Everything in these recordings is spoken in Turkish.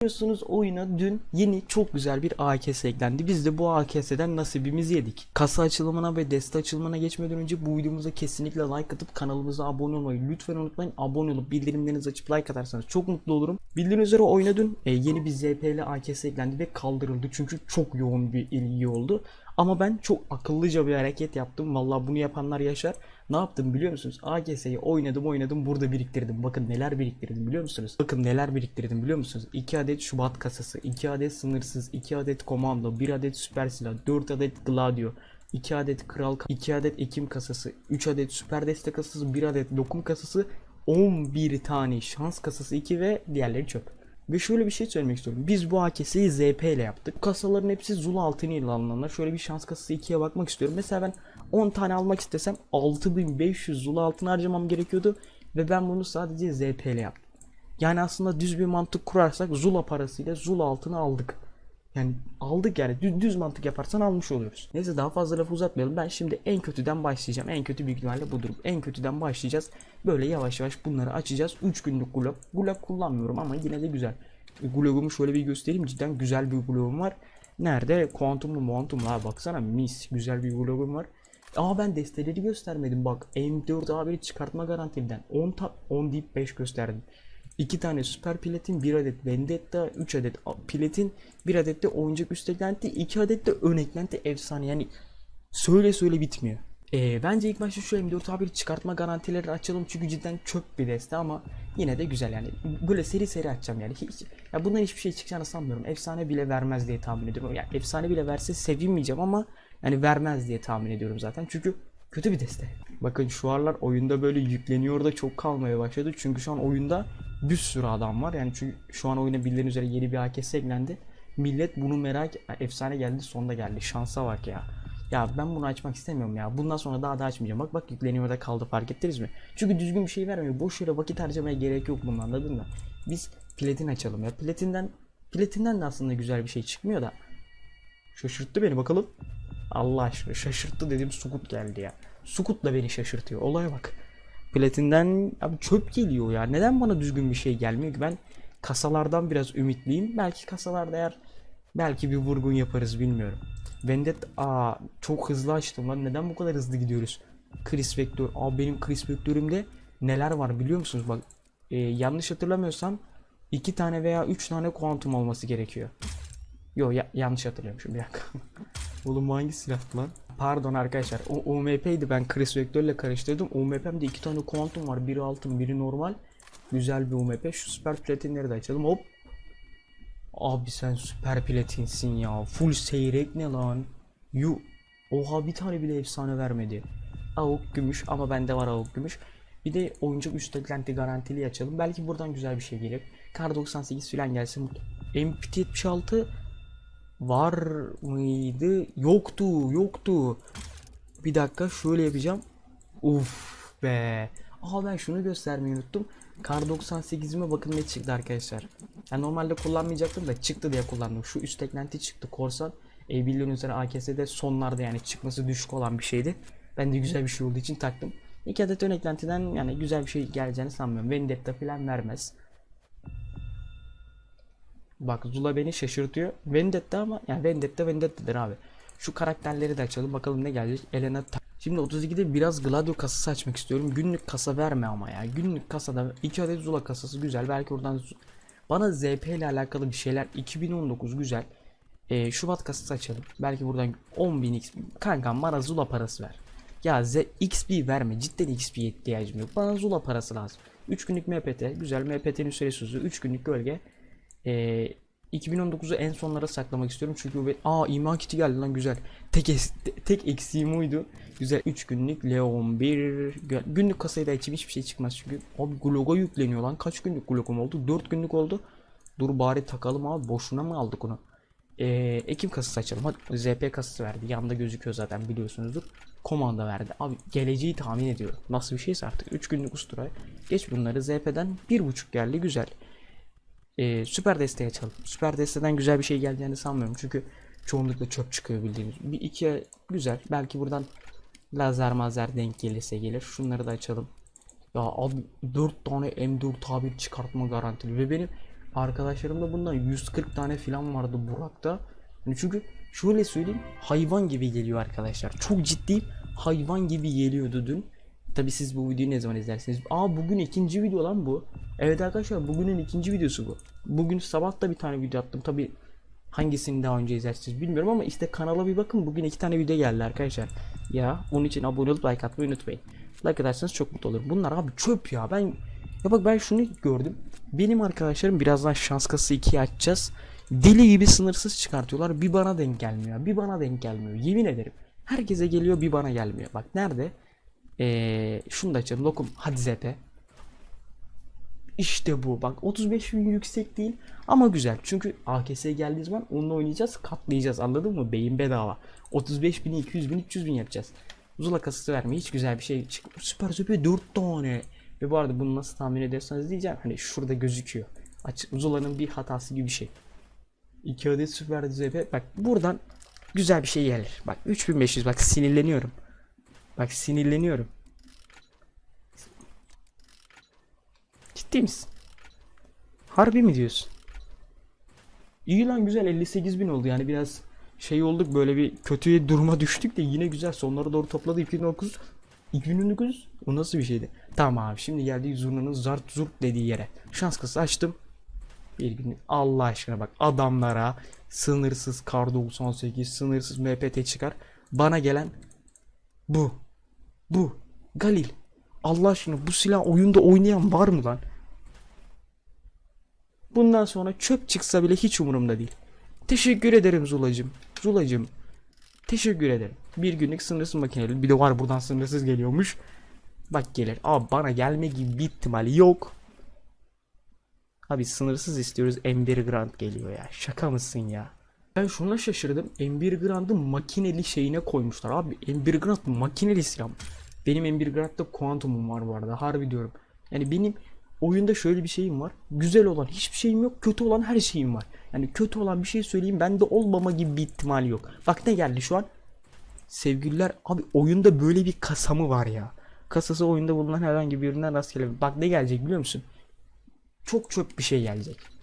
Biliyorsunuz oyuna dün yeni çok güzel bir AKS eklendi. Biz de bu AKS'den nasibimizi yedik. Kasa açılımına ve deste açılımına geçmeden önce bu videomuza kesinlikle like atıp kanalımıza abone olmayı lütfen unutmayın. Abone olup bildirimlerinizi açıp like atarsanız çok mutlu olurum. Bildiğiniz üzere oyuna dün e, yeni bir ZP'li AKS eklendi ve kaldırıldı. Çünkü çok yoğun bir ilgi oldu. Ama ben çok akıllıca bir hareket yaptım. Vallahi bunu yapanlar yaşar. Ne yaptım biliyor musunuz? AGS'yi oynadım oynadım burada biriktirdim. Bakın neler biriktirdim biliyor musunuz? Bakın neler biriktirdim biliyor musunuz? 2 adet Şubat kasası, 2 adet sınırsız, 2 adet komando, 1 adet süper silah, 4 adet gladio, 2 adet kral, 2 adet ekim kasası, 3 adet süper deste kasası, 1 adet lokum kasası, 11 tane şans kasası 2 ve diğerleri çöp. Ve şöyle bir şey söylemek istiyorum. Biz bu AKS'yi ZP ile yaptık. Kasaların hepsi Zul altını ile alınanlar. Şöyle bir şans kasası 2'ye bakmak istiyorum. Mesela ben 10 tane almak istesem 6500 Zul altın harcamam gerekiyordu. Ve ben bunu sadece ZP ile yaptım. Yani aslında düz bir mantık kurarsak Zula parasıyla Zul altını aldık. Yani aldık yani düz, düz mantık yaparsan almış oluyoruz. Neyse daha fazla lafı uzatmayalım. Ben şimdi en kötüden başlayacağım. En kötü büyük ihtimalle budur. En kötüden başlayacağız. Böyle yavaş yavaş bunları açacağız. 3 günlük glog. Glog kullanmıyorum ama yine de güzel. E, Glogumu şöyle bir göstereyim. Cidden güzel bir glogum var. Nerede? Kuantumlu muantumlu. Ha baksana mis. Güzel bir glogum var. Aa ben desteleri göstermedim bak. M4 abi çıkartma garantimden 10 ta 10 deyip 5 gösterdim. 2 tane süper platin, 1 adet vendetta, 3 adet platin, 1 adet de oyuncak üst eklenti, 2 adet de ön eklenti efsane. Yani söyle söyle bitmiyor. Ee, bence ilk başta şu M4 abi çıkartma garantileri açalım çünkü cidden çöp bir deste ama yine de güzel yani. Böyle seri seri açacağım yani. Hiç, ya bundan hiçbir şey çıkacağını sanmıyorum. Efsane bile vermez diye tahmin ediyorum. Yani efsane bile verse sevinmeyeceğim ama yani vermez diye tahmin ediyorum zaten. Çünkü kötü bir deste. Bakın şu aralar oyunda böyle yükleniyor da çok kalmaya başladı. Çünkü şu an oyunda bir sürü adam var. Yani çünkü şu an oyuna bildiğiniz üzere yeni bir AKS eklendi. Millet bunu merak efsane geldi sonda geldi. Şansa bak ya. Ya ben bunu açmak istemiyorum ya. Bundan sonra daha da açmayacağım. Bak bak yükleniyor da kaldı fark ettiniz mi? Çünkü düzgün bir şey vermiyor. Boş yere vakit harcamaya gerek yok bunun anladın mı? Biz platin açalım ya. Platinden platinden de aslında güzel bir şey çıkmıyor da. Şaşırttı beni bakalım. Allah aşkına şaşırttı dedim Sukut geldi ya. Sukut da beni şaşırtıyor. Olaya bak. Platinden abi çöp geliyor ya. Neden bana düzgün bir şey gelmiyor ki? Ben kasalardan biraz ümitliyim. Belki kasalarda eğer belki bir vurgun yaparız bilmiyorum. Vendetta aa çok hızlı açtım lan. Neden bu kadar hızlı gidiyoruz? Chris Vector. Aa benim Chris Vector'ümde neler var biliyor musunuz? Bak e, yanlış hatırlamıyorsam iki tane veya üç tane kuantum olması gerekiyor. Yo ya- yanlış hatırlıyormuşum bir dakika. Oğlum bu hangi silahtı lan? Pardon arkadaşlar. O UMP'ydi ben Chris Vector ile karıştırdım. UMP'mde iki tane kuantum var. Biri altın biri normal. Güzel bir UMP. Şu süper platinleri de açalım. Hop. Abi sen süper platinsin ya. Full seyrek ne lan? Yu. Oha bir tane bile efsane vermedi. Avuk gümüş ama bende var avuk gümüş. Bir de oyuncak üst eklenti garantili açalım. Belki buradan güzel bir şey gelir. Kar 98 falan gelsin. MPT 76 var mıydı? Yoktu, yoktu. Bir dakika şöyle yapacağım. Uf be. Aa ben şunu göstermeyi unuttum. Kar 98'ime bakın ne çıktı arkadaşlar. Yani normalde kullanmayacaktım da çıktı diye kullandım. Şu üst eklenti çıktı korsan. E, bildiğiniz üzere AKS'de sonlarda yani çıkması düşük olan bir şeydi. Ben de güzel bir şey olduğu için taktım. İki adet ön eklentiden yani güzel bir şey geleceğini sanmıyorum. Vendetta falan vermez. Bak Zula beni şaşırtıyor. Vendetta ama yani Vendetta Vendetta'dır abi. Şu karakterleri de açalım bakalım ne gelecek. Elena Şimdi 32'de biraz Gladio kasası açmak istiyorum. Günlük kasa verme ama ya. Günlük kasada 2 adet Zula kasası güzel. Belki oradan bana ZP ile alakalı bir şeyler 2019 güzel. Ee, Şubat kasası açalım. Belki buradan 10.000 XP. Kankam bana Zula parası ver. Ya Z XP verme. Cidden XP ihtiyacım yok. Bana Zula parası lazım. 3 günlük MPT. Güzel MPT'nin süresi uzun. 3 günlük gölge. Ee, 2019'u en sonlara saklamak istiyorum çünkü be- aa iman kiti geldi lan güzel. Tek es- te- tek eksiğim oydu. Güzel 3 günlük Leon 1 Gö- günlük kasayı da açayım hiçbir şey çıkmaz çünkü abi Gloga yükleniyor lan kaç günlük Glogum oldu 4 günlük oldu. Dur bari takalım abi boşuna mı aldık onu? Ee, Ekim kasası açalım. Hadi ZP kasası verdi. Yanında gözüküyor zaten biliyorsunuzdur. Komanda verdi. Abi geleceği tahmin ediyorum. Nasıl bir şeyse artık. 3 günlük ustura. Geç bunları ZP'den 1.5 geldi. Güzel. Ee, süper desteği açalım. Süper desteden güzel bir şey geleceğini sanmıyorum. Çünkü çoğunlukla çöp çıkıyor bildiğiniz. Bir iki güzel. Belki buradan lazer mazer denk gelirse gelir. Şunları da açalım. Ya abi 4 tane M4 tabir çıkartma garantili ve benim Arkadaşlarımda bundan 140 tane falan vardı Burak'ta. Yani çünkü şöyle söyleyeyim hayvan gibi geliyor arkadaşlar. Çok ciddiyim hayvan gibi geliyordu dün. Tabi siz bu videoyu ne zaman izlersiniz? Aa bugün ikinci video lan bu. Evet arkadaşlar bugünün ikinci videosu bu. Bugün sabah da bir tane video attım. Tabi hangisini daha önce izlersiniz bilmiyorum ama işte kanala bir bakın. Bugün iki tane video geldi arkadaşlar. Ya onun için abone olup like atmayı unutmayın. Like atarsanız çok mutlu olurum. Bunlar abi çöp ya. Ben ya bak ben şunu gördüm. Benim arkadaşlarım birazdan şans kası 2'yi açacağız. Deli gibi sınırsız çıkartıyorlar. Bir bana denk gelmiyor. Bir bana denk gelmiyor. Yemin ederim. Herkese geliyor bir bana gelmiyor. Bak nerede? Ee, şunu da açalım. Lokum. Hadi zepe. İşte bu. Bak 35 bin yüksek değil ama güzel. Çünkü AKS'ye geldiği zaman onunla oynayacağız. Katlayacağız. Anladın mı? Beyin bedava. 35 bin, 200 bin, 300 bin yapacağız. Zula kasası verme. Hiç güzel bir şey çık. Süper süper 4 tane. Ve bu arada bunu nasıl tahmin ediyorsanız diyeceğim. Hani şurada gözüküyor. Açık. Zula'nın bir hatası gibi bir şey. 2 adet süper ZP. Bak buradan güzel bir şey gelir. Bak 3500 bak sinirleniyorum. Bak sinirleniyorum. Ciddi misin? Harbi mi diyorsun? İyi lan güzel 58 bin oldu yani biraz şey olduk böyle bir kötüye duruma düştük de yine güzel sonlara doğru topladı 2009 2019 o nasıl bir şeydi? Tamam abi şimdi geldik zurnanın zart zurt dediği yere. Şans kası açtım. Bir gün Allah aşkına bak adamlara sınırsız kar 98 sınırsız MPT çıkar. Bana gelen bu. Bu. Galil. Allah aşkına bu silah oyunda oynayan var mı lan? Bundan sonra çöp çıksa bile hiç umurumda değil. Teşekkür ederim Zulacım. Zulacım. Teşekkür ederim. Bir günlük sınırsız makineli. Bir de var buradan sınırsız geliyormuş. Bak gelir. Abi bana gelme gibi bir ihtimali yok. Abi sınırsız istiyoruz. M1 Grand geliyor ya. Şaka mısın ya? Ben şuna şaşırdım. M1 Grand'ı makineli şeyine koymuşlar abi. M1 Grand makineli silah. Benim M1 Grand'da Quantum'um var bu arada. Harbi diyorum. Yani benim oyunda şöyle bir şeyim var. Güzel olan hiçbir şeyim yok. Kötü olan her şeyim var. Yani kötü olan bir şey söyleyeyim bende olmama gibi bir ihtimal yok. Bak ne geldi şu an. Sevgililer abi oyunda böyle bir kasamı var ya. Kasası oyunda bulunan herhangi bir üründen rastgele. Bak ne gelecek biliyor musun? Çok çöp bir şey gelecek.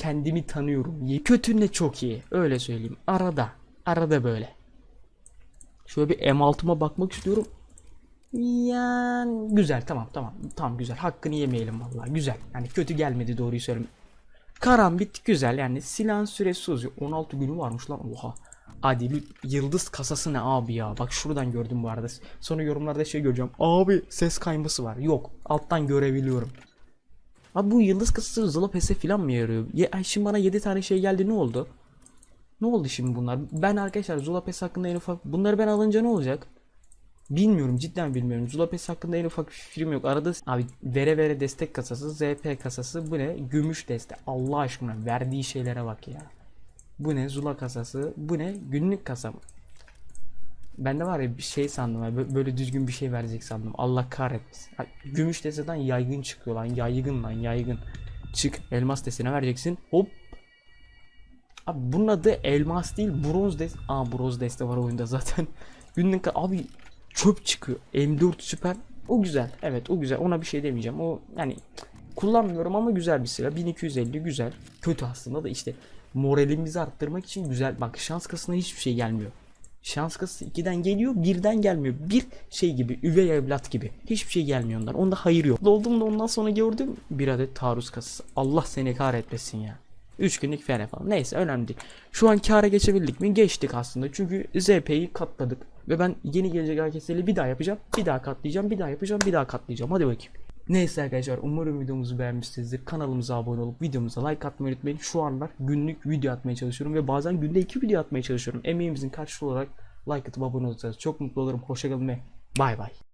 Kendimi tanıyorum. Kötü ne çok iyi. Öyle söyleyeyim. Arada. Arada böyle. Şöyle bir M6'ma bakmak istiyorum. Yani güzel tamam tamam. Tamam güzel. Hakkını yemeyelim vallahi. Güzel. Yani kötü gelmedi doğruyu söyleyeyim. Karambit güzel yani silahın süresi uzuyor. 16 günü varmış lan oha. Hadi bir yıldız kasası ne abi ya. Bak şuradan gördüm bu arada. Sonra yorumlarda şey göreceğim. Abi ses kayması var. Yok. Alttan görebiliyorum. Abi bu yıldız kasası Zula Ps'e falan mı yarıyor? Ye, ay şimdi bana 7 tane şey geldi ne oldu? Ne oldu şimdi bunlar? Ben arkadaşlar Zula Pes hakkında en ufak... Bunları ben alınca ne olacak? Bilmiyorum cidden bilmiyorum. Zula Pes hakkında en ufak bir fikrim yok. Arada abi vere vere destek kasası, ZP kasası bu ne? Gümüş destek. Allah aşkına verdiği şeylere bak ya. Bu ne? Zula kasası. Bu ne? Günlük kasa mı? Ben de var ya bir şey sandım. Böyle düzgün bir şey verecek sandım. Allah kahretmesin. Gümüş deseden yaygın çıkıyor lan. Yaygın lan yaygın. Çık elmas desene vereceksin. Hop. Abi bunun adı elmas değil bronz des. Aa bronz deste var oyunda zaten. Günlük abi çöp çıkıyor. M4 süper. O güzel. Evet o güzel. Ona bir şey demeyeceğim. O yani kullanmıyorum ama güzel bir silah. 1250 güzel. Kötü aslında da işte moralimizi arttırmak için güzel. Bak şans kasına hiçbir şey gelmiyor. Şans kasası 2'den geliyor, birden gelmiyor. Bir şey gibi, üvey evlat gibi. Hiçbir şey gelmiyor ondan. Onda hayır yok. Doldum da ondan sonra gördüm bir adet taarruz kasası. Allah seni kahretmesin ya. 3 günlük fene falan. Neyse önemli değil. Şu an kâra geçebildik mi? Geçtik aslında. Çünkü ZP'yi katladık. Ve ben yeni gelecek herkesleri bir daha yapacağım. Bir daha katlayacağım. Bir daha yapacağım. Bir daha katlayacağım. Hadi bakayım. Neyse arkadaşlar umarım videomuzu beğenmişsinizdir. Kanalımıza abone olup videomuza like atmayı unutmayın. Şu anlar günlük video atmaya çalışıyorum ve bazen günde 2 video atmaya çalışıyorum. Emeğimizin karşılığı olarak like atıp abone olursanız çok mutlu olurum. Hoşçakalın ve bay bay.